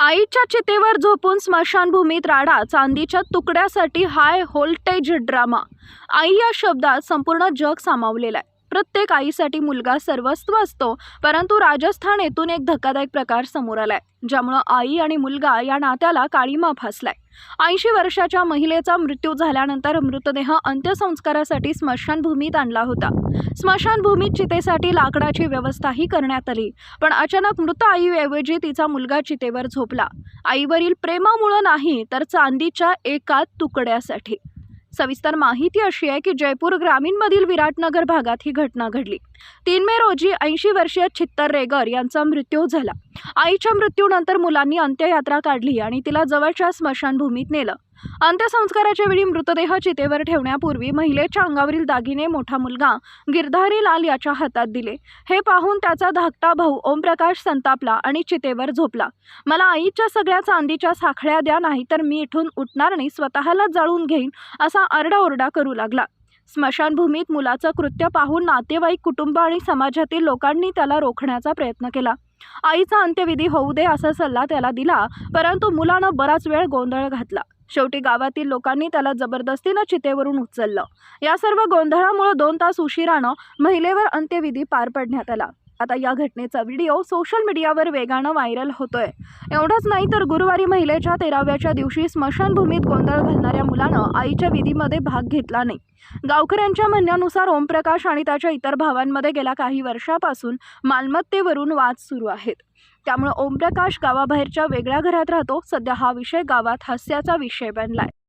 आईच्या चितेवर झोपून स्मशानभूमीत राडा चांदीच्या तुकड्यासाठी हाय व्होल्टेज ड्रामा. आई या शब्दात संपूर्ण जग सामावलेलं आहे. प्रत्येक आईसाठी मुलगा सर्वस्व असतो परंतु राजस्थान येथून एक धक्कादायक प्रकार समोर आलाय ज्यामुळं आई आणि मुलगा या नात्याला काळीमा फासलाय. ऐंशी वर्षाच्या महिलेचा मृत्यू झाल्यानंतर मृतदेह अंत्यसंस्कारासाठी स्मशानभूमीत आणला होता. स्मशानभूमीत चितेसाठी लाकडाची व्यवस्थाही करण्यात आली पण अचानक मृत आईऐवजी तिचा मुलगा चितेवर झोपला. आईवरील प्रेमामुळं नाही तर चांदीच्या एका तुकड्यासाठी. सविस्तर माहिती अशी आहे की जयपूर ग्रामीणमधील विराटनगर भागात ही घटना घडली. तीन मे रोजी ऐंशी वर्षीय छित्तर रेगर यांचा मृत्यू झाला. आईच्या मृत्यूनंतर मुलांनी अंत्ययात्रा काढली आणि तिला जवळच्या स्मशानभूमीत नेलं. अंत्यसंस्काराच्या वेळी मृतदेह चितेवर ठेवण्यापूर्वी महिलेच्या अंगावरील दागिने मोठा मुलगा गिरधारी लाल याच्या हातात दिले. हे पाहून त्याचा धाकटा भाऊ ओमप्रकाश संतापला आणि चितेवर झोपला. मला आईच्या सगळ्या चांदीच्या साखळ्या द्या नाही तर मी इथून उठणार आणि स्वतःला जाळून घेईन असा आरडाओरडा करू लागला. स्मशानभूमीत मुलाचं कृत्य पाहून नातेवाईक कुटुंब आणि समाजातील लोकांनी त्याला रोखण्याचा प्रयत्न केला. आईचा अंत्यविधी होऊ दे असा सल्ला त्याला दिला परंतु मुलानं बराच वेळ गोंधळ घातला. शेवटी गावातील लोकांनी त्याला जबरदस्तीनं चितेवरून उचललं. या सर्व गोंधळामुळे दोन तास उशिरानं महिलेवर अंत्यविधी पार पडण्यात आला. आता या घटनेचा व्हिडिओ सोशल मीडियावर वेगानं व्हायरल होतोय. एवढंच नाही तर गुरुवारी महिलेच्या तेराव्याच्या दिवशी स्मशानभूमीत गोंधळ घालणाऱ्या मुलानं आईच्या विधीमध्ये भाग घेतला नाही. गावकऱ्यांच्या म्हणण्यानुसार ओमप्रकाश आणि त्याच्या इतर भावांमध्ये गेल्या काही वर्षापासून मालमत्तेवरून वाद सुरू आहेत. त्यामुळे ओमप्रकाश गावाबाहेरच्या वेगळ्या घरात राहतो सध्या हा विषय गावात हास्याचा विषय बनलाय.